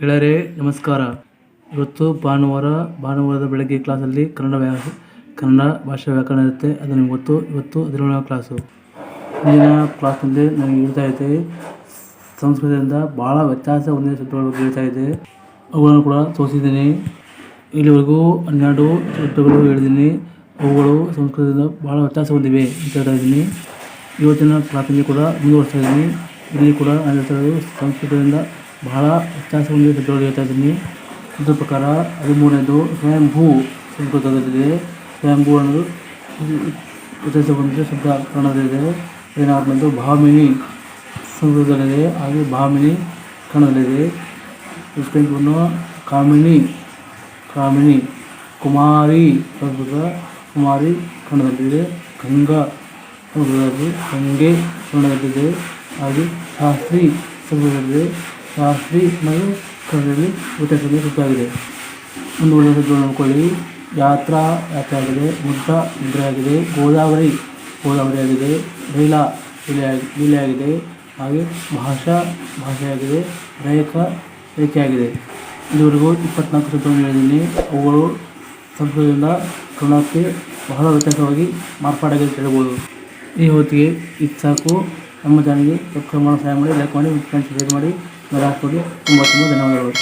ಗೆಳೆಯರೇ, ನಮಸ್ಕಾರ. ಇವತ್ತು ಭಾನುವಾರ, ಭಾನುವಾರದ ಬೆಳಗ್ಗೆ ಕ್ಲಾಸಲ್ಲಿ ಕನ್ನಡ ವ್ಯಾ, ಕನ್ನಡ ಭಾಷಾ ವ್ಯಾಕರಣ ಇರುತ್ತೆ. ಅದು ನಿಮ್ಗೆ ಗೊತ್ತು. ಇವತ್ತು ಹದಿನೇಳನೇ ಕ್ಲಾಸು. ಹಿಂದಿನ ಕ್ಲಾಸ್ನಲ್ಲಿ ನನಗೆ ಹೇಳ್ತಾ ಇದ್ದೆ ಸಂಸ್ಕೃತದಿಂದ ಭಾಳ ವ್ಯತ್ಯಾಸ ಒಂದೇ ಶಬ್ದಗಳ ಬಗ್ಗೆ ಹೇಳ್ತಾ ಇದ್ದೆ ಅವುಗಳನ್ನು ಕೂಡ ತೋರಿಸಿದ್ದೀನಿ. ಇಲ್ಲಿವರೆಗೂ ಹನ್ನೆರಡು ಶಬ್ದಗಳು ಹೇಳಿದ್ದೀನಿ. ಅವುಗಳು ಸಂಸ್ಕೃತದಿಂದ ಭಾಳ ವ್ಯತ್ಯಾಸ ಹೊಂದಿವೆ ಅಂತ ಹೇಳ್ತಾ ಇದ್ದೀನಿ. ಇವತ್ತಿನ ಕ್ಲಾಸಲ್ಲಿ ಕೂಡ ಮುಂದುವರಿಸ್ತಾ ಇದ್ದೀನಿ. ಇಲ್ಲಿ ಕೂಡ ನಾನು ಹೇಳ್ತಾ ಇರೋದು ಸಂಸ್ಕೃತದಿಂದ ಬಹಳ ವ್ಯತ್ಯಾಸ ಹೊಂದಿದೆ ಪೆಟ್ರೋಲ್ ಹೇಳ್ತಾ ಇದ್ದೀನಿ. ಇದ್ರ ಪ್ರಕಾರ ಹದಿಮೂರನೇದು ಸ್ವಯಂಭೂ ಸಂಸ್ಕೃತದಲ್ಲಿದೆ ಸ್ವಯಂಭೂ ಅನ್ನೋದು ವ್ಯತ್ಯಾಸ ಹೊಂದಿದ, ಶಬ್ದ ಕನ್ನಡದಲ್ಲಿದೆ ಹದಿನಾರನೇದು ಭಾಮಿನಿ ಸಂಸ್ಕೃತದಲ್ಲಿದೆ ಹಾಗೆ ಭಾಮಿನಿ ಕನ್ನಡದಲ್ಲಿದೆ ಇಷ್ಟನ್ನು ಕಾಮಿನಿ ಕಾಮಿನಿ, ಕುಮಾರಿ ಸಂಸ್ಕೃತ ಕುಮಾರಿ ಕನ್ನಡದಲ್ಲಿದೆ ಗಂಗಾ ಸಂಸ್ಕೃತದಲ್ಲಿ ಗಂಗೆ ಕನ್ನಡದಲ್ಲಿದೆ ಹಾಗೆ ಶಾಸ್ತ್ರಿ ಸಂಸ್ಕೃತದಲ್ಲಿದೆ ಶಾಸ್ತ್ರಿ ಕಣ್ಣಲ್ಲಿ ಕನ್ನಡದಲ್ಲಿ ವ್ಯತ್ಯಾಸದಲ್ಲಿ ಒಂದು ಒಳ್ಳೆಯ ಶಬ್ದಗಳು ನೋಡ್ಕೊಳ್ಳಿ. ಯಾತ್ರಾ, ಯಾತ್ರೆ ಆಗಿದೆ. ಮುದ್ದ ಮುದ್ರೆ ಆಗಿದೆ. ಗೋದಾವರಿ ಗೋದಾವರಿ ಆಗಿದೆ. ಲೀಲಾ ಲೀಲೆ ಆಗಿದೆ. ಹಾಗೆ ಭಾಷಾ ಭಾಷೆಯಾಗಿದೆ ರೇಖ, ರೇಖೆ ಆಗಿದೆ. ಇದುವರೆಗೂ ಇಪ್ಪತ್ನಾಲ್ಕು ಹೇಳಿದ್ದೀನಿ. ಅವುಗಳು ಸಂಸ್ಕೃತದಿಂದ ಕನ್ನಡಕ್ಕೆ ಬಹಳ ವ್ಯತ್ಯಾಸವಾಗಿ ಮಾರ್ಪಾಡಾಗಿದೆ ಹೇಳ್ಬೋದು. ಈ ಹೊತ್ತಿಗೆ ಇದು ಸಾಕು. ನಮ್ಮ ಚಾನಲ್ಗೆ ಸಬ್ಸ್ಕ್ರೈಬ್ ಸಹಾಯ ಮಾಡಿ ಲೈಕ್ ಮಾಡಿ ಫ್ರೆಂಡ್ಸ್ ಶೇರ್ ಮಾಡಿ. ಮೇಲೆ ಹಾಕ್ಕೊಡಿ ತುಂಬ ತುಂಬ ಧನ್ಯವಾದಗಳು